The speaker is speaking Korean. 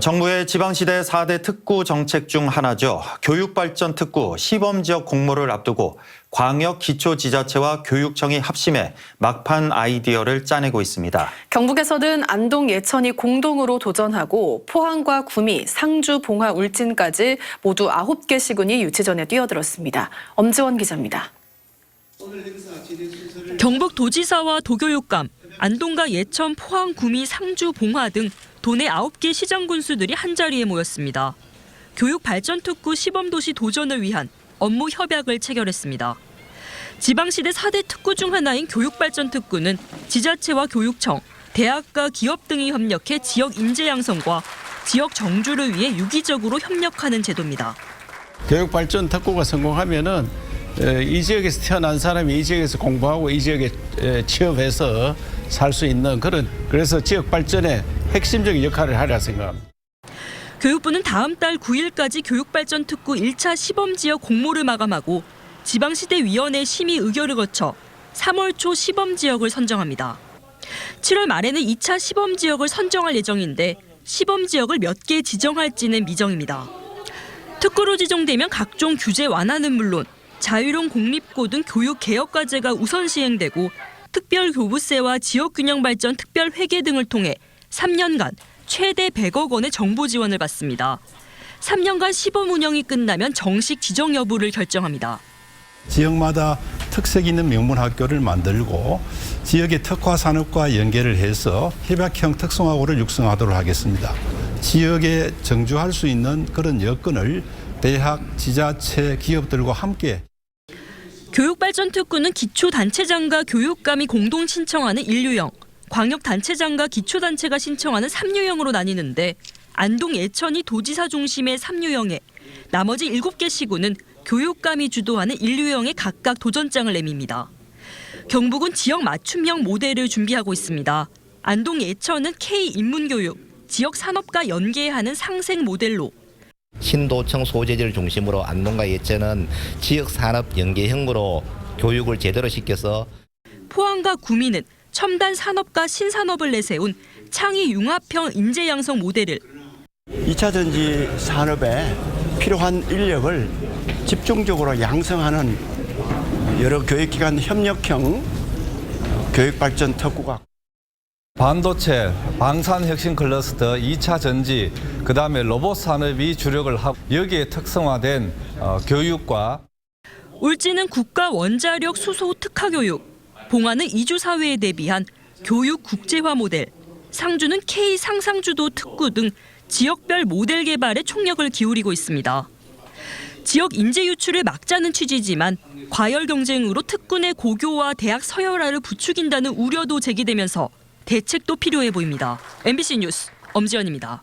정부의 지방시대 4대 특구 정책 중 하나죠. 교육발전 특구 시범지역 공모를 앞두고 광역 기초 지자체와 교육청이 합심해 막판 아이디어를 짜내고 있습니다. 경북에서는 안동, 예천이 공동으로 도전하고 포항과 구미, 상주, 봉화, 울진까지 모두 9개 시군이 유치전에 뛰어들었습니다. 엄지원 기자입니다. 경북 도지사와 도교육감, 안동과 예천, 포항, 구미, 상주, 봉화 등 도내 9개 시장 군수들이 한자리에 모였습니다. 교육 발전 특구 시범도시 도전을 위한 업무 협약을 체결했습니다. 지방시대 4대 특구 중 하나인 교육발전 특구는 지자체와 교육청, 대학과 기업 등이 협력해 지역 인재 양성과 지역 정주를 위해 유기적으로 협력하는 제도입니다. 교육발전 특구가 성공하면은 에, 이 지역에서 태어난 사람이 이 지역에서 공부하고 이 지역에 에, 취업해서 살 수 있는 그런 그래서 지역 발전에 핵심적인 역할을 하리라 생각합니다. 교육부는 다음 달 9일까지 교육발전 특구 1차 시범 지역 공모를 마감하고 지방시대위원회 심의 의결을 거쳐 3월 초 시범 지역을 선정합니다. 7월 말에는 2차 시범 지역을 선정할 예정인데 시범 지역을 몇 개 지정할지는 미정입니다. 특구로 지정되면 각종 규제 완화는 물론 자유로운 공립고 등 교육 개혁 과제가 우선 시행되고 특별 교부세와 지역 균형 발전 특별 회계 등을 통해 3년간 최대 100억 원의 정부 지원을 받습니다. 3년간 시범 운영이 끝나면 정식 지정 여부를 결정합니다. 지역마다 특색 있는 명문 학교를 만들고 지역의 특화 산업과 연계를 해서 협약형 특성화고를 육성하도록 하겠습니다. 지역에 정주할 수 있는 그런 여건을 대학, 지자체, 기업들과 함께 교육발전 특구는 기초단체장과 교육감이 공동 신청하는 인류형, 광역단체장과 기초단체가 신청하는 3유형으로 나뉘는데 안동 예천이 도지사 중심의 3유형에 나머지 7개 시군은 교육감이 주도하는 인류형에 각각 도전장을 내밉니다. 경북은 지역 맞춤형 모델을 준비하고 있습니다. 안동 예천은 K 인문교육, 지역 산업과 연계하는 상생 모델로 신도청 소재지를 중심으로 안동과 예천은 지역 산업 연계형으로 교육을 제대로 시켜서 포항과 구미는 첨단 산업과 신산업을 내세운 창의 융합형 인재 양성 모델을 2차 전지 산업에 필요한 인력을 집중적으로 양성하는 여러 교육기관 협력형 교육발전 특구가 반도체, 방산 혁신 클러스터, 2차 전지, 그 다음에 로봇 산업이 주력을 하고 여기에 특성화된 어, 교육과 울진은 국가 원자력 수소 특화교육, 봉화는 이주 사회에 대비한 교육 국제화 모델, 상주는 K 상상주도 특구 등 지역별 모델 개발에 총력을 기울이고 있습니다. 지역 인재 유출을 막자는 취지지만 과열 경쟁으로 특군의 고교와 대학 서열화를 부추긴다는 우려도 제기되면서 대책도 필요해 보입니다. MBC 뉴스 엄지연입니다.